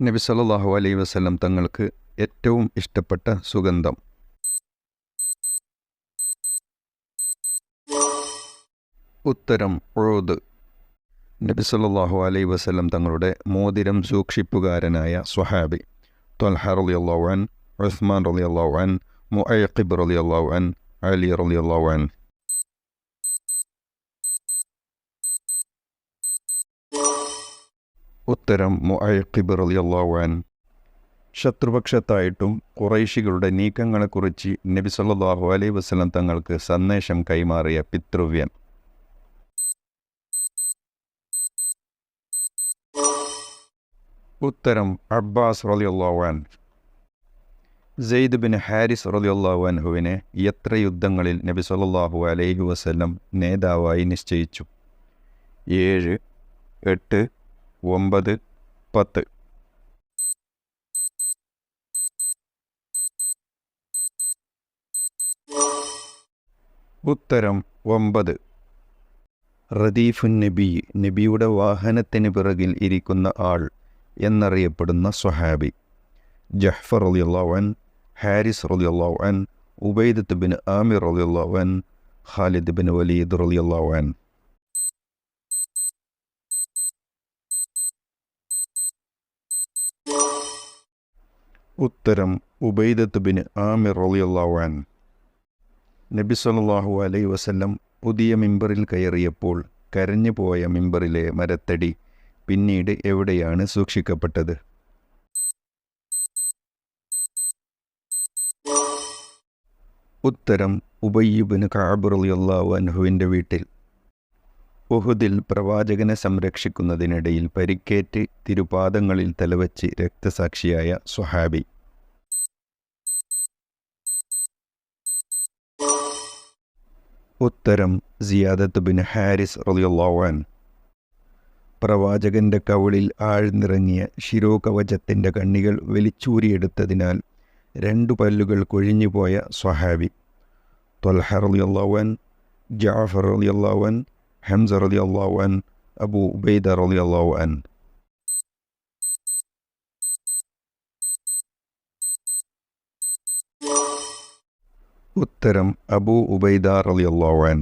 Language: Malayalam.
നബി സല്ലല്ലാഹു അലൈഹി വസല്ലം തങ്ങൾക്ക് ഏറ്റവും ഇഷ്ടപ്പെട്ട സുഗന്ധം. ഉത്തരം ഉഴുത് നബി സല്ലല്ലാഹു അലൈഹി വസല്ലം തങ്ങളുടെ മോതിരം സൂക്ഷിപ്പുകാരനായ സ്വഹാബി ത്വൽഹ റളിയല്ലാഹു അൻ ഉസ്മാൻ മുഅയ്ഖിബ് റളിയല്ലാഹു അൻ അലി റളിയല്ലാഹു ഉത്തരം മുഅഖിബ് റളിയല്ലാഹു അൻ ശത്രുപക്ഷത്തായിട്ടും കുറൈശികളുടെ നീക്കങ്ങളെക്കുറിച്ച് നബി സല്ലല്ലാഹു അലൈഹി വസല്ലം തങ്ങൾക്ക് സന്ദേശം കൈമാറിയ പിതൃവ്യൻ. ഉത്തരം അബ്ബാസ് റളിയല്ലാഹു അൻ സെയ്ദ് ബിൻ ഹാരിസ് റളിയല്ലാഹു അൻഹുവിനെ എത്ര യുദ്ധങ്ങളിൽ നബി സല്ലല്ലാഹു അലൈഹി വസല്ലം നേതാവായി നിശ്ചയിച്ചു? ഏഴ് എട്ട് ഒമ്പത് പത്ത്. ഉത്തരം ഒമ്പത്. റദീഫുൻ നബി നബിയുടെ വാഹനത്തിന് പിറകിൽ ഇരിക്കുന്ന ആൾ എന്നറിയപ്പെടുന്ന സ്വഹാബി. ജഹ്ഫർ അൻ ഹാരിസ് അൻ ഉബൈദത്ത് ബിൻ ആമിർ അൻ ഖാലിദ് ബിൻ വലീദ് റളിയല്ലാഹു ഉത്തരം ഉബൈദത്ത് ബിൻ ആമിർ റളിയല്ലാഹു അൻ. നബി സല്ലല്ലാഹു അലൈ വസല്ലം പുതിയ മിമ്പറിൽ കയറിയപ്പോൾ കരഞ്ഞു പോയ മിമ്പറിലെ മരത്തടി പിന്നീട് എവിടെയാണ് സൂക്ഷിക്കപ്പെട്ടത്? ഉത്തരം ഉബയ്യുബിന് കാബ് റളിയല്ലാഹു വീട്ടിൽ. ഉഹുദിൽ പ്രവാചകനെ സംരക്ഷിക്കുന്നതിനിടയിൽ പരിക്കേറ്റ് തിരുപാദങ്ങളിൽ തലവച്ച് രക്തസാക്ഷിയായ സുഹാബി ഉത്തരം സിയാദത്ത് ബിൻ ഹാരിസ് അൻ പ്രവാചകന്റെ കവിളിൽ ആഴ്ന്നിറങ്ങിയ ശിരോകവചത്തിന്റെ കണ്ണികൾ വലിച്ചൂരിയെടുത്തതിനാൽ രണ്ടു പല്ലുകൾ കൊഴിഞ്ഞുപോയ സ്വഹാബി. തൊൽഹർ അലിയുള്ളവൻ ജാഫർ ജാഫർ റളിയല്ലാഹു അൻ ഹംസ റളിയല്ലാഹു അൻ അബൂ ഉബൈദ റളിയല്ലാഹു അൻ ഉത്തരം അബൂ ഉബൈദ റളിയല്ലാഹു അൻ